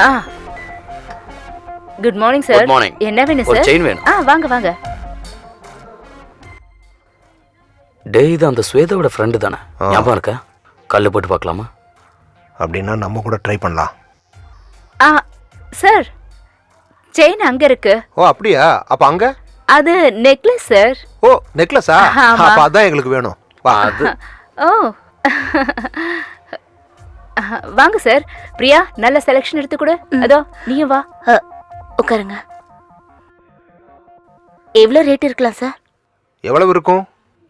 ஆ. Good morning sir Good morning. என்ன வேணும் ஒரு சார் செயின் வேணும். ஆ வாங்க வாங்க. டேய் இது அந்த ஸ்வேதாவோட ஃப்ரெண்டு தானே? ஞாபகம் இருக்கா? கல்லு போட்டு பார்க்கலாமா? அப்படின்னா நம்ம கூட ட்ரை பண்ணலாம். ஆ சார் செயின் அங்க இருக்கு. ஓ அப்படியா? அப்ப அங்க? அது நெக்லஸ் சார் ஓ நெக்லஸா ஆமா. அப்ப அதான் எங்களுக்கு வேணும். வா அது. ஓ. வாங்க சார். பிரியா நல்ல செலெக்ஷன் எடுத்து கொடு. அதோ நீயும் வா. உட்காருங்க. எவ்வளோ ரேட் இருக்கலாம் சார்? எவ்வளவு இருக்கும்?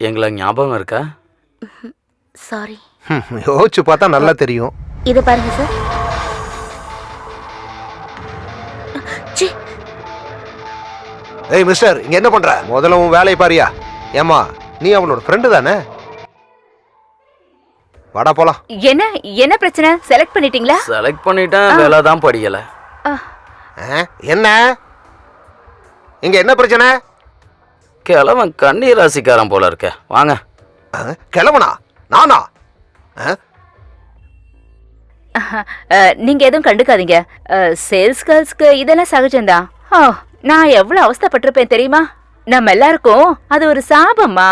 எங்களை ஞாபகம் இருக்கா? சாரி ஹம், யோசிச்சு பார்த்தா நல்லா தெரியும். இதை பாருங்க சார். ஏய் மிஸ்டர் இங்க என்ன பண்ற? முதல்ல உன் வேலையை பாரியா. ஏமா நீ அவனோட ஃப்ரெண்டு தானே? வாடா போலாம். என்ன என்ன பிரச்சனை? செலக்ட் பண்ணிட்டீங்களா? செலக்ட் பண்ணிட்டேன். வேலை தான் படிக்கல என்ன? இங்க என்ன பிரச்சனை? கிழவன் கண்ணீர் ராசிக்காரன் போல இருக்க. வாங்க. கிளம்புனா நானா? நீங்க எதுவும் கண்டுக்காதீங்க. சேல்ஸ் கேர்ள்ஸ்க்கு இதெல்லாம் சகஜம்தான் ஓ நான் எவ்வளவு அவஸ்தைப்பட்டிருப்பேன் தெரியுமா? நம்ம எல்லாருக்கும் அது ஒரு சாபம்மா.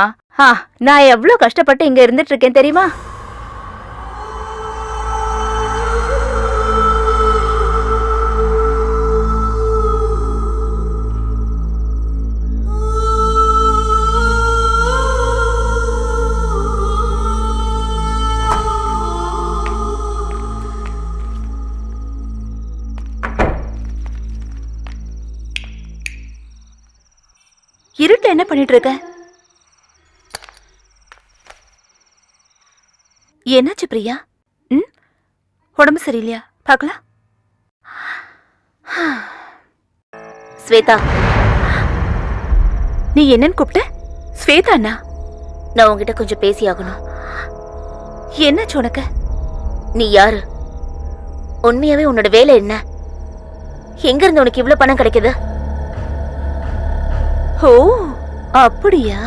நான் எவ்வளவு கஷ்டப்பட்டு இங்க இருந்துட்டு இருக்கேன் தெரியுமா? இருட்டில் என்ன பண்ணிட்டு இருக்க என்னாச்சு பிரியா? ம்? உடம்பு சரியில்லையா? பார்க்கலாம். ஸ்வேதா. நீ என்னன்னு கூப்பிட்ட? ஸ்வேதா அண்ணா நான் உங்ககிட்ட கொஞ்சம் பேசி ஆகணும். என்னாச்சு உனக்கு? நீ யாரு? உண்மையாவே உன்னோட வேலை என்ன? எங்க இருந்து உனக்கு இவ்வளவு பணம் கிடைக்குது? ஓ அப்படியா?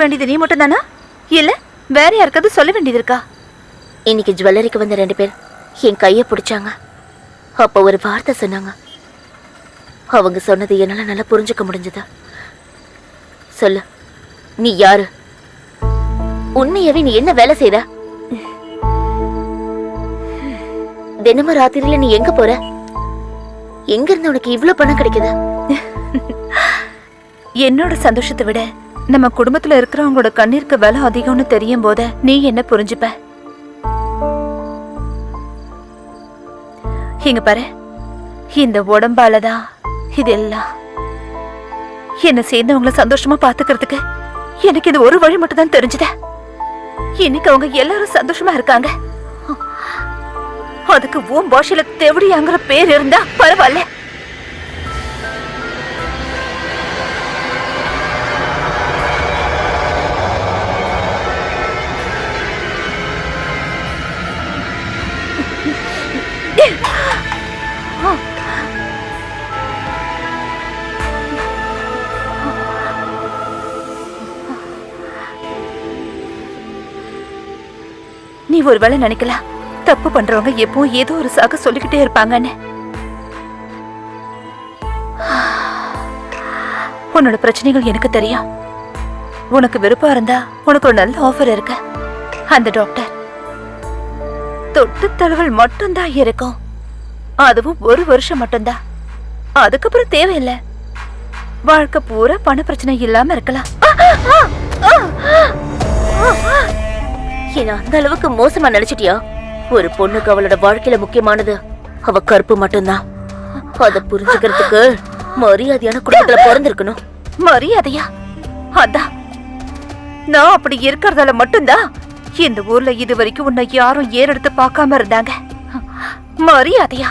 வேண்டியது நீ மட்டும் தானா இல்ல வேற யாருக்காவது சொல்ல வேண்டியது இருக்கா? இன்னைக்கு ஜுவல்லரிக்கு வந்த ரெண்டு பேர் என் கையை பிடிச்சாங்க. அப்போ ஒரு வார்த்தை சொன்னாங்க. அவங்க சொன்னது என்னால நல்லா புரிஞ்சுக்க முடிஞ்சது. சொல்லு நீ யாரு? உண்மையாவே நீ என்ன வேலை செய்ற? தினமும் ராத்திரியில நீ எங்க போற? எங்க இருந்து உனக்கு இவ்ளோ பணம் கிடைக்குது? என்னோட சந்தோஷத்தை விட நம்ம குடும்பத்துல இருக்கிறவங்களோட கண்ணீருக்கு விலை அதிகம்னு தெரியும் போத நீ என்ன புரிஞ்சுப்ப? இங்க பாரு. இந்த உடம்பாலதான் இதெல்லாம். என்ன சேர்ந்தவங்கள சந்தோஷமா பாத்துக்கிறதுக்கு எனக்கு இது ஒரு வழி மட்டும் தான் தெரிஞ்சது. இன்னைக்கு அவங்க எல்லாரும் சந்தோஷமா இருக்காங்க. அதுக்கு உன் பாஷையில தேவடியாங்கிற பேர் இருந்தா பரவாயில்ல. நீ ஒருவேளை நினைக்கலாம் தப்பு பண்றவங்க எப்போ ஏதோ ஒரு சாக சொல்லிக்கிட்டே இருப்பாங்கன்னு. உன்னோட பிரச்சனைகள் எனக்கு தெரியும். உனக்கு விருப்பம் இருந்தா உனக்கு ஒரு நல்ல ஆஃபர் இருக்கு. அந்த டாக்டர் தொட்டு தழுவல் மட்டும்தான் இருக்கும். அதுவும் ஒரு வருஷம் மட்டும்தான் அதுக்கப்புறம் தேவையில்லை. வாழ்க்கை பூரா பண பிரச்சனை இல்லாம இருக்கலாம். என்ன அந்த அளவுக்கு மோசமா நினைச்சிட்டியா ஒரு பொண்ணுக்கு அவளோட வாழ்க்கையில முக்கியமானது. அவ கருப்பு மட்டும்தான். அத புரிஞ்சுக்கிறதுக்கு மரியாதையான குடும்பத்துல பிறந்திருக்கணும். மரியாதையா? அதான். நான் அப்படி இருக்கிறதால மட்டும்தான் இந்த ஊர்ல இது வரைக்கும் உன்னை யாரும் ஏறெடுத்து பார்க்காம இருந்தாங்க. மரியாதையா?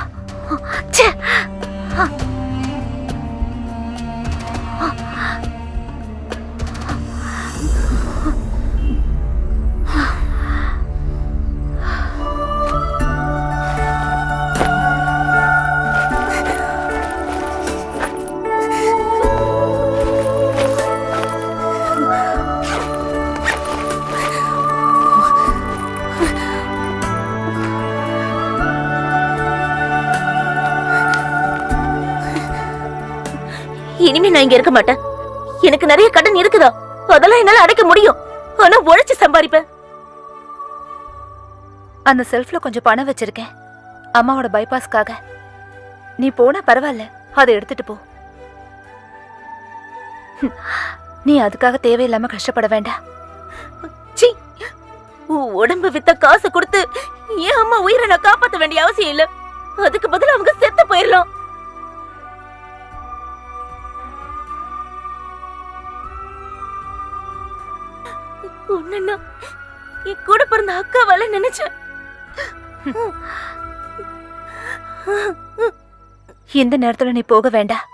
இனிமே நான் இங்க இருக்க மாட்டேன். எனக்கு நிறைய கடன் இருக்குதா? அதெல்லாம் என்னால அடைக்க முடியும். ஆனா உழைச்சு சம்பாதிப்பேன். அந்த செல்ஃப்ல கொஞ்சம் பணம் வச்சிருக்கேன். அம்மாவோட பைபாஸ்க்காக. நீ போனா பரவாயில்ல. அதை எடுத்துட்டு போ. நீ அதுக்காக தேவையில்லாம கஷ்டப்பட வேண்டாம். உடம்பு வித்த காசு கொடுத்து என் அம்மா உயிரை நான் காப்பாத்த வேண்டிய அவசியம் இல்ல. அதுக்கு பதிலா அவங்க செத்து போயிடலாம். உன்னா என் கூட பிறந்த அக்காவால நினைச்சேன். இந்த நேரத்துல நீ போக வேண்டாம்.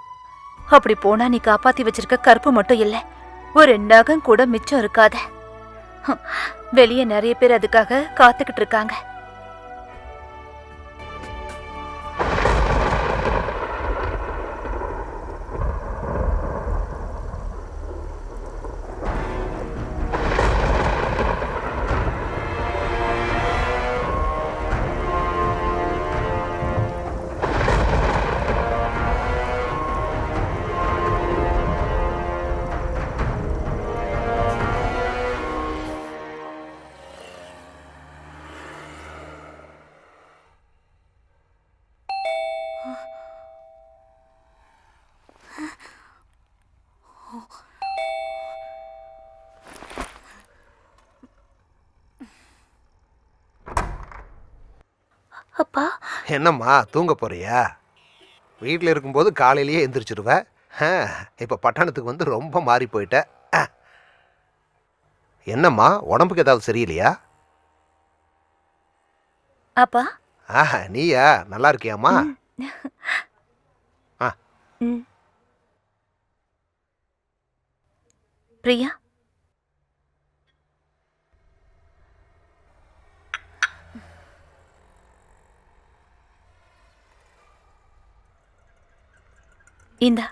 அப்படி போனா நீ காப்பாத்தி வச்சிருக்க கருப்பு மட்டும் இல்ல ஒரு நகம் கூட மிச்சம் இருக்காத. வெளியே நிறைய பேர் அதுக்காக காத்துக்கிட்டு இருக்காங்க. அப்பா. என்னம்மா தூங்க போறியா? வீட்டில் இருக்கும்போது காலையிலேயே எந்திரிச்சிருவ. இப்போ பட்டணத்துக்கு வந்து ரொம்ப மாறி போயிட்ட. ஆ. என்னம்மா உடம்புக்கு ஏதாவது சரியில்லையா? அப்பா. ஆஹா நீயா? நல்லா இருக்கியாம்மா? ஆ. பிரியா. இந்தா.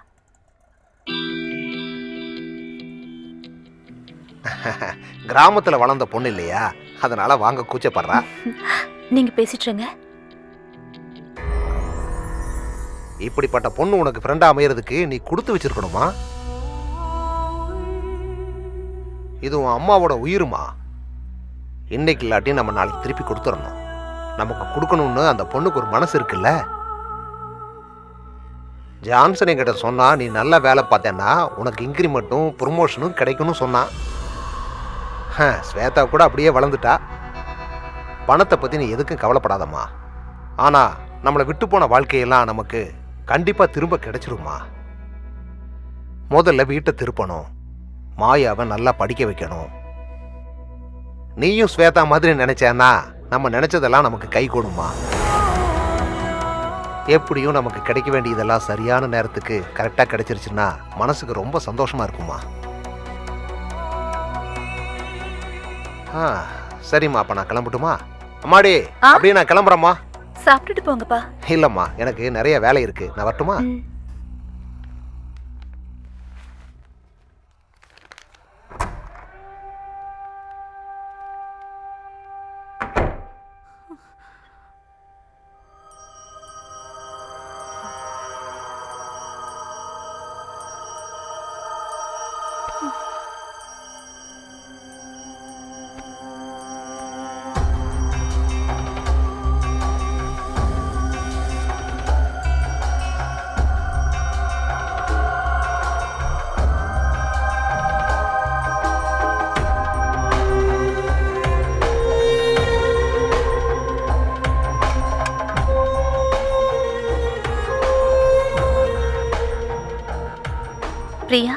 கிராமத்தில் வளர்ந்த பொண்ணு இல்லையா? அதனால வாங்க கூச்சப்படுறா. நீங்க பேசிட்டு இருங்க இப்படிப்பட்ட பொண்ணு உனக்கு ஃப்ரெண்டா அமையறதுக்கு நீ கொடுத்து வச்சிருக்கணுமா? இது உன் அம்மாவோட உயிருமா? இன்னைக்கு இல்லாட்டி நம்ம நாளைக்கு திருப்பி கொடுத்துடணும் நமக்கு கொடுக்கணும்னு அந்த பொண்ணுக்கு ஒரு மனசு இருக்குல்ல? ஜான்சன் என்கிட்ட சொன்னா நீ நல்லா வேலை பார்த்தேன்னா உனக்கு இன்க்ரிமெண்ட்டும் ப்ரொமோஷனும் கிடைக்கும்னு சொன்னான். ஸ்வேதா கூட அப்படியே வளர்ந்துட்டா. பணத்தை பற்றி நீ எதுக்கும் கவலைப்படாதம்மா. ஆனால் நம்மளை விட்டு போன வாழ்க்கையெல்லாம் நமக்கு கண்டிப்பாக திரும்ப கிடைச்சிருமா முதல்ல வீட்டை திருப்பணும். மாயாவை நல்லா படிக்க வைக்கணும். நீயும் ஸ்வேதா மாதிரி நினச்சேன்னா நம்ம நினச்சதெல்லாம் நமக்கு கை கொடுமா எப்படியும் நமக்கு கிடைக்க வேண்டியதெல்லாம் சரியான நேரத்துக்கு கரெக்டாக கிடைச்சிருச்சுன்னா மனசுக்கு ரொம்ப சந்தோஷமா இருக்குமா? ஆ சரிம்மா அப்ப நான் கிளம்பட்டுமா? அம்மாடி? அப்படியே நான் கிளம்புறேம்மா. சாப்பிட்டுட்டு போங்கப்பா. இல்லம்மா எனக்கு நிறைய வேலை இருக்கு. நான் வரட்டுமா? பிரியா?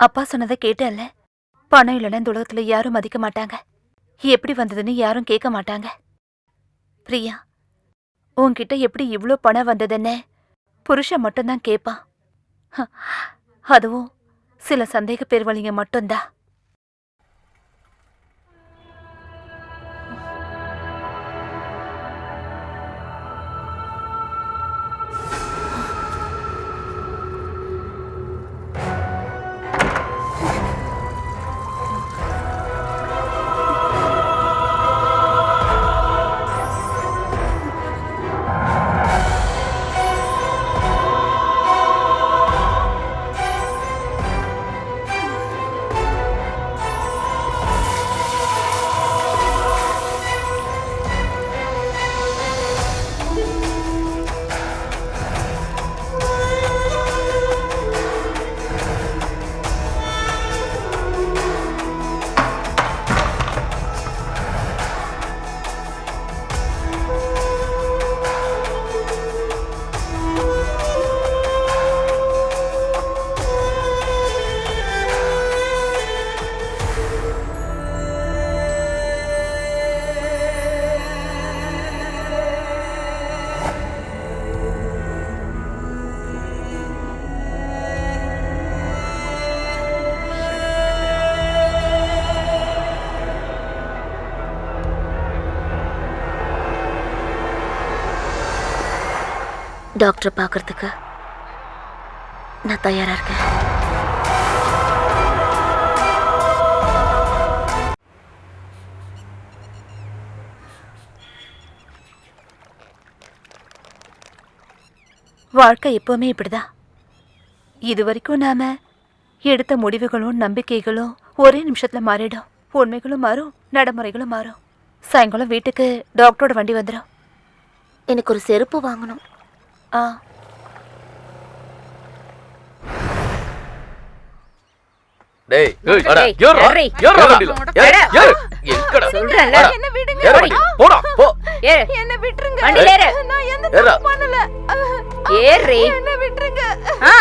அப்பா சொன்னதை கேட்டல்ல பணம் இல்லைன்னா இந்த உலகத்துல யாரும் மதிக்க மாட்டாங்க. எப்படி வந்ததுன்னு யாரும் கேட்க மாட்டாங்க. பிரியா உன்கிட்ட எப்படி இவ்வளோ பணம் வந்ததுன்னு புருஷன் மட்டும்தான் கேட்பான் ஹ, அதுவும் சில சந்தேக பேர்வழிங்க மட்டும்தான். டாக்டரை பார்க்கறதுக்கு நான் தயாரா இருக்கேன். வாழ்க்கை எப்பவுமே இப்படிதான். இது வரைக்கும் நாம எடுத்த முடிவுகளும் நம்பிக்கைகளும் ஒரே நிமிஷத்துல மாறிடும். உண்மைகளும் மாறும் நடைமுறைகளும் மாறும். சாயங்காலம் வீட்டுக்கு டாக்டரோட வண்டி வந்துடும் எனக்கு ஒரு செருப்பு வாங்கணும். ஆ. டேய் ஏய், அட, ஏறி, ஏறு. ஏறு, ஏறு. ஏறு. எங்கடா? என்ன ஏறு வண்டி. போடா, போ. ஏறு. என்ன விட்டுருங்க. வண்டியில ஏறு. நான் எந்த ஏறுடா. தப்பு பண்ணல. ஏறி. என்ன விட்டுருங்க. ஆ.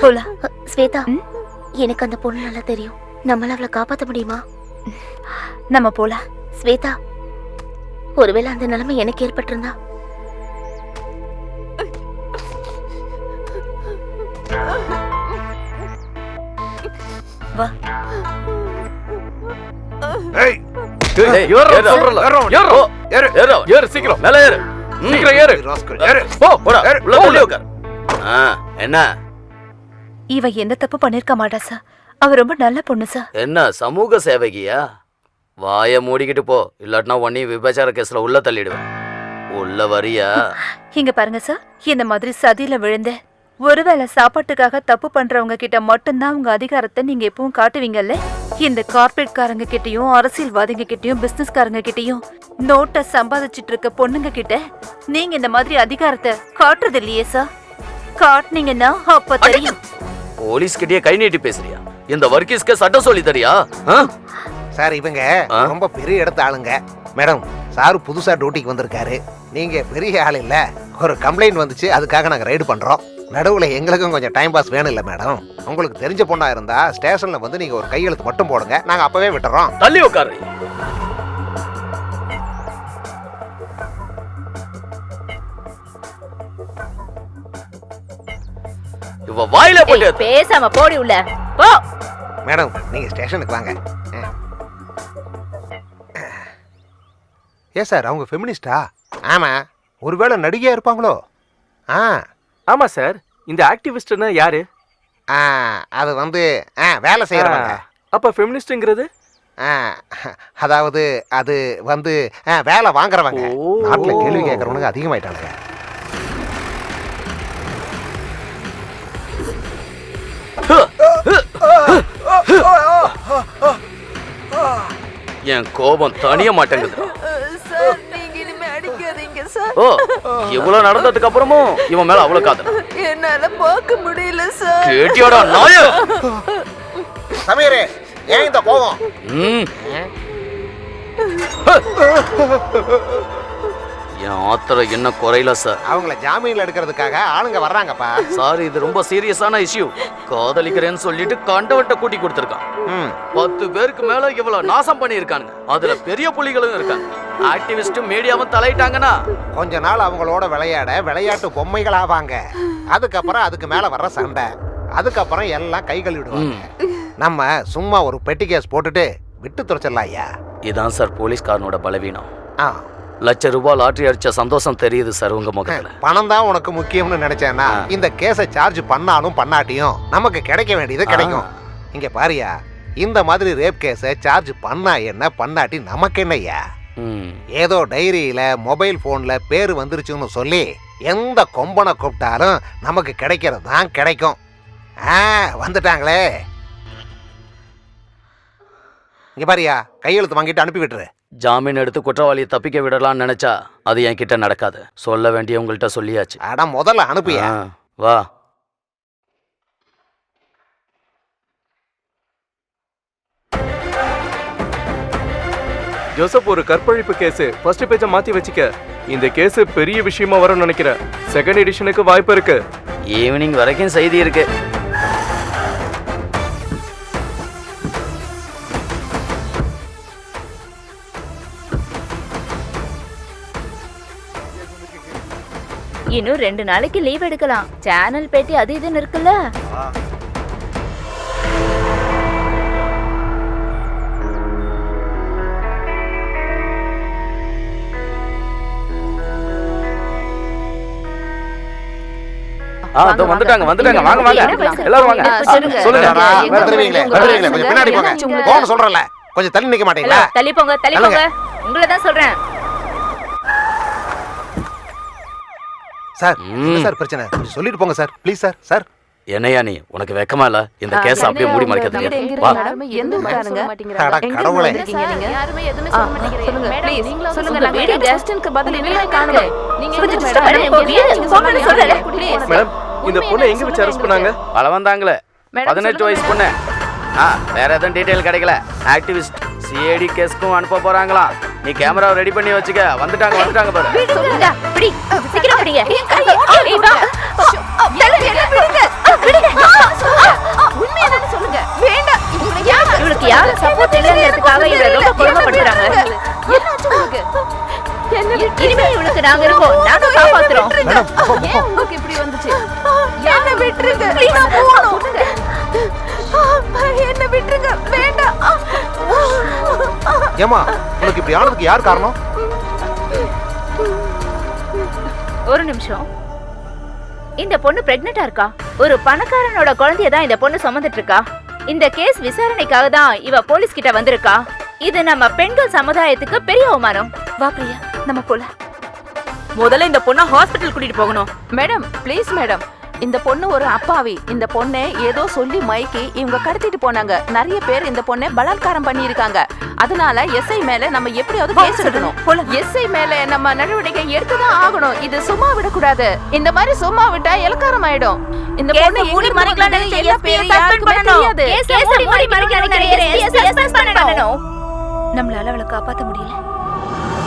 போலாம் அ, ஸ்வேதா? எனக்கு அந்த பொண்ணு நல்லா தெரியும். நம்மளால அவளை காப்பாற்ற முடியுமா? நம்ம போலாம் ஸ்வேதா ஒருவேளை அந்த நிலைமை எனக்கு ஏற்பட்டிருந்தா வா ஏய் என்ன இவ எந்த தப்பு பண்ணிருக்க மாட்டா சார் அவ ரொம்ப நல்ல பொண்ணு சார் என்ன சமூக சேவகியா வாய மூடிக்கிட்டு போ. இல்லாட்டினா உன்னை விபச்சார கேஸ்ல உள்ள தள்ளிடுவேன். உள்ள வரியா? இங்க பாருங்க சார் இந்த மாதிரி சதியில விழுந்த ஒருவேளை சாப்பாட்டுக்காக தப்பு பண்றவங்க கிட்ட மட்டும்தான் உங்க அதிகாரத்தை நீங்க எப்பவும் காட்டுவீங்கல்ல? இந்த கார்ப்பரேட்காரங்க கிட்டயும் அரசியல்வாதிங்க கிட்டயும் பிசினஸ்காரங்க கிட்டயும் நோட்டை சம்பாதிச்சிட்டு இருக்க பொண்ணுங்க கிட்ட நீங்க இந்த மாதிரி அதிகாரத்தை காட்டுறது இல்லையே சார்? காட்டுனீங்கன்னா அப்ப தெரியும். போலீஸ் கிட்டயே கை நீட்டி பேசுறியா? இந்த வர்க்கீஸ்க்கு சட்டம் சொல்லி தரியா? ஆ? சார் இவங்க? ரொம்ப பெரிய இடத்து ஆளுங்க. மேடம் சார் புதுசா டியூட்டிக்கு வந்திருக்காரு. நீங்க பெரிய ஆள் இல்ல. ஒரு கம்ப்ளைண்ட் வந்துச்சு அதுக்காக நாங்க ரைடு பண்றோம். நடுவுல எங்களுக்கும் கொஞ்சம் டைம் பாஸ் வேணும் இல்ல மேடம். உங்களுக்கு தெரிஞ்ச பொண்ணா இருந்தா ஸ்டேஷன்ல வந்து நீங்க ஒரு கையெழுத்து மட்டும் போடுங்க. நாங்க அப்பவே விட்டுறோம். தள்ளி உட்காரு. இவ வாயில போட்டு பேசாம போடி உள்ள. போ. மேடம் நீங்க ஸ்டேஷனுக்கு வாங்க. ஏ சார் அவங்க ஃபெமினிஸ்டா ஆமா. ஒருவேளை நடிகையா இருப்பாங்களோ? ஆ. ஆமா சார் இந்த ஆக்டிவிஸ்ட்னா யாரு? ஆ அது வந்து ஆ வேலை செய்யறவங்க. ஆ, அப்ப ஃபெமினிஸ்ட்ங்கிறது ஆ, அதாவது அது வந்து ஆ, வேலை வாங்குறவங்க. ஓ. நாட்டுல கேள்வி கேட்கறவனுங்க அதிகமாயிட்டாங்க. என் கோபம் தணிய மாட்டேங்குது சார் நீங்க இனிமே அடிக்காதீங்க சார். ஓ இவ்வளவு நடந்ததுக்கு அப்புறமும் இவன் மேல அவ்வளவு காதல். என்னால பார்க்க முடியல சார். கேட்டியாடா நாய? சமீரே ஏன் இந்த கோவம்? ம். என் ஆத்திரம் என்ன குறையல சார்? அவங்கள ஜாமீன்ல எடுக்கிறதுக்காக ஆளுங்க வர்றாங்கப்பா. சார் இது ரொம்ப சீரியஸான இஷ்யூ. காதலிக்கிறேன்னு சொல்லிட்டு கண்டவன்ட்ட கூட்டி கொடுத்துருக்கான். ம். பத்து பேருக்கு மேல இவ்வளவு நாசம் பண்ணியிருக்கானுங்க. அதுல பெரிய புலிகளும் இருக்காங்க. ஆக்டிவிஸ்டும் மீடியாவும் தலையிட்டாங்கன்னா? கொஞ்ச நாள் அவங்களோட விளையாட விளையாட்டு பொம்மைகள் ஆவாங்க அதுக்கப்புறம் அதுக்கு மேல வர்ற சண்டை. அதுக்கப்புறம் எல்லாம் கை கழுவிடுவாங்க நம்ம சும்மா ஒரு பெட்டி கேஸ் போட்டுட்டு விட்டு துறைச்சிடலாம் ஐயா. இதான் சார் போலீஸ்காரனோட பலவீனம். ஆ. லட்ச ரூபாய் லாட்டரி அடிச்ச சந்தோஷம் தெரியுது சார் உங்க முகத்துல. பணம் தான் உனக்கு முக்கியம்னு நினைச்சேன்னா. இந்த கேஸை சார்ஜ் பண்ணாலும் பண்ணாட்டியும் நமக்கு கிடைக்க வேண்டியது கிடைக்கும். இங்க பாரியா இந்த மாதிரி ரேப் கேஸை சார்ஜ் பண்ணா என்ன பண்ணாட்டி நமக்கு என்னய்யா ம். ஏதோ டைரியில மொபைல் போன்ல பேர் வந்துருச்சுன்னு சொல்லி எந்த கொம்பனை கூப்பிட்டாலும் நமக்கு கிடைக்கிறது தான் கிடைக்கும். ஆ வந்துட்டாங்களே. இங்க பாரியா கையெழுத்து வாங்கிட்டு அனுப்பி விட்டுரு. ஜாமீன் எடுத்து குற்றவாளியை தப்பிக்க விடலாம்னு நினைச்சா அது என் கிட்ட நடக்காது. சொல்ல வேண்டிய உங்கள்கிட்ட சொல்லியாச்சு. அட முதல்ல அனுப்பியா? வா. ஜோசப் ஒரு கற்பழிப்பு கேஸ். ஃபர்ஸ்ட் பேஜை மாத்தி வச்சுக்க. இந்த கேஸ் பெரிய விஷயமா வரும்னு நினைக்கிறேன் செகண்ட் எடிஷனுக்கு வாய்ப்பு இருக்கு. ஈவினிங் வரைக்கும் செய்தி இருக்கு. இன்னும் ரெண்டு நாளைக்கு லீவ் எடுக்கலாம். சேனல் பேட்டி அது இதுன்னு இருக்குல்ல? ஆ இதோ வந்துட்டாங்க வந்துட்டாங்க. வாங்க? எல்லாரும் சொல்லுங்க. வந்துருவீங்களே வந்துருவீங்களே. கொஞ்சம் பின்னாடி போங்க. என்னாச்சு உங்களுக்கு? போன்னு சொல்றேன்ல. கொஞ்சம் தள்ளி நிக்க மாட்டீங்களா? தள்ளி போங்க தள்ளி சொல்லுங்க. போங்க. உங்களை தான் சொல்றேன். சார் ம். என்ன சார் பிரச்சனை? கொஞ்சம் சொல்லிட்டு போங்க சார். Please sir sir. என்னையா நீ? உனக்கு வெக்கமா இல்ல? இந்த கேஸ் அப்படியே மூடி மறைக்கிறது வா. அட கடவுளே. மேடம் இந்த பொண்ணை எங்க வச்சு அரெஸ்ட் பண்ணாங்க? பல வந்தாங்களே பதினெட்டு வயசு பொண்ணு. ஆ வேற எதுவும் டீட்டெயில் கிடைக்கல. ஆக்டிவிஸ்ட் சிஐடி கேஸ்க்கும் அனுப்ப போறாங்களாம். நீ கேமராவை ரெடி பண்ணி வச்சுக்க. வந்துட்டாங்க வந்துட்டாங்க பாரு. இவளுக்கு யாரு சப்போர்ட் இல்லைங்கிறதுக்காக இவளை ரொம்ப கொடுமைப்படுத்துறாங்க. இனிமே இவளுக்கு நாங்க இருக்கோம். நாங்க காப்பாத்துறோம். விட்டுருங்க நான் போகணும். என்ன விட்டுருங்க. வேண்டாம். ஏமா உனக்கு இப்படி ஆனதுக்கு யார் காரணம்? ஒரு நிமிஷம். இந்த பொண்ணு பிரெக்னெண்டா இருக்கா? ஒரு பணக்காரனோட குழந்தைய தான் இந்த பொண்ணு சுமந்துட்டு இருக்கா? இந்த கேஸ் விசாரணைக்காக தான் இவ போலீஸ் கிட்ட வந்திருக்கா? இது நம்ம பெண்கள் சமுதாயத்துக்கு பெரிய அவமானம். வா பிரியா. நம்ம போலாம். முதல்ல இந்த பொண்ணை ஹாஸ்பிட்டல் கூட்டிட்டு போகணும். மேடம் ப்ளீஸ் மேடம் இந்த பொண்ணு ஒரு அப்பாவி. இந்த பொண்ணை ஏதோ சொல்லி மயக்கி இவங்க கடத்திட்டு போனாங்க. நிறைய பேர் இந்த பொண்ணை பலாத்காரம் பண்ணியிருக்காங்க. அதனால எஸ்ஐ மேல நம்ம எப்படியாவது கேஸ் எடுக்கணும். எஸ்ஐ மேல நம்ம நடவடிக்கை எடுத்துதான் ஆகணும். இது சும்மா விடக்கூடாது. இந்த மாதிரி சும்மா விட்டா இலக்காரம் ஆயிடும். இந்த பொண்ணு மூடி SP ய யாருக்குமே தெரியாது. கேஸ மூடி பண்ணணும். நம்மளால அவளை காப்பாத்த முடியல.